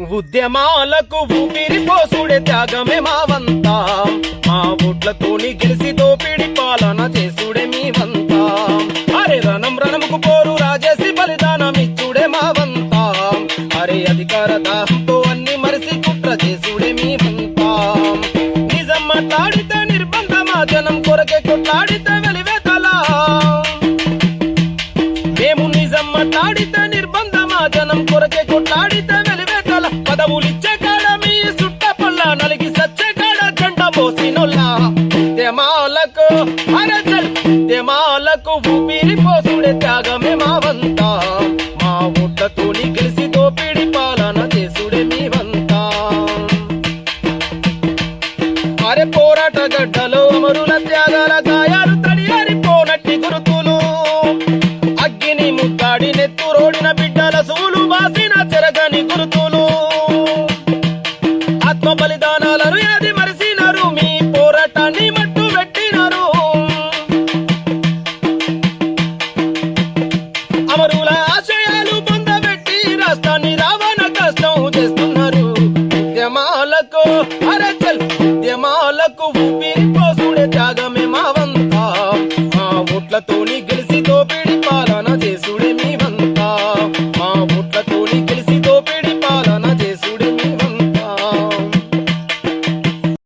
ఉద్యమాలకు ఊపిరి పోసుడే త్యాగమే మావంతా. మా ఓట్లతోని గెలిసి దోపిడి పాలన చేసుడే మీవంతా అరే రణం రణముకు పోరు రాజేసి బలిదానం ఇచ్చుడే మావంతా. అరే అధికార దాహంతో అన్ని మరిసి కుట్ర చేసుడే మీవంతా నిజం మాట్లాడితే నిర్బంధ మా జనం కొరకే కొట్లాడితే వెలివేతలా. మేము నిజం మాట్లాడితే నిర్బంధ మా జనం కొరకే కొట్లాడితే వెలివే పదవులిచ్చే కాడ మీ సుట్ట పొల్ల నలిగి సచ్చే కాడ జెండ పోసినొల్ల ఉద్యమాలకు అరచల్ ఉద్యమాలకు ఊపిరి పోసుడే త్యాగమే మా మా ఓట్లతోని గెలిసి దోపిడి పాలన చేసుడే మీ అరే పోరాట గడ్డలో అమరుల త్యాగాల గాయాలు తడియారి పోనట్టి గురుతులు. అగ్గిని ముక్కాడి నెత్తురోడిన బిడ్డల సూలు బాసిన ఆత్మ బలిదానాలను ఏది మరిసినారు? మీ పోరాటాన్ని మట్టు పెట్టినారు. అమరుల ఆశయాలు పొందబెట్టి రాష్ట్రాన్ని రావణ కష్టం చేస్తున్నారు. ఉద్యమాలకు అరచల్ ఉద్యమాలకు ఊపిరి పోసుడే త్యాగమే మా వంతా. మా ఓట్లతోని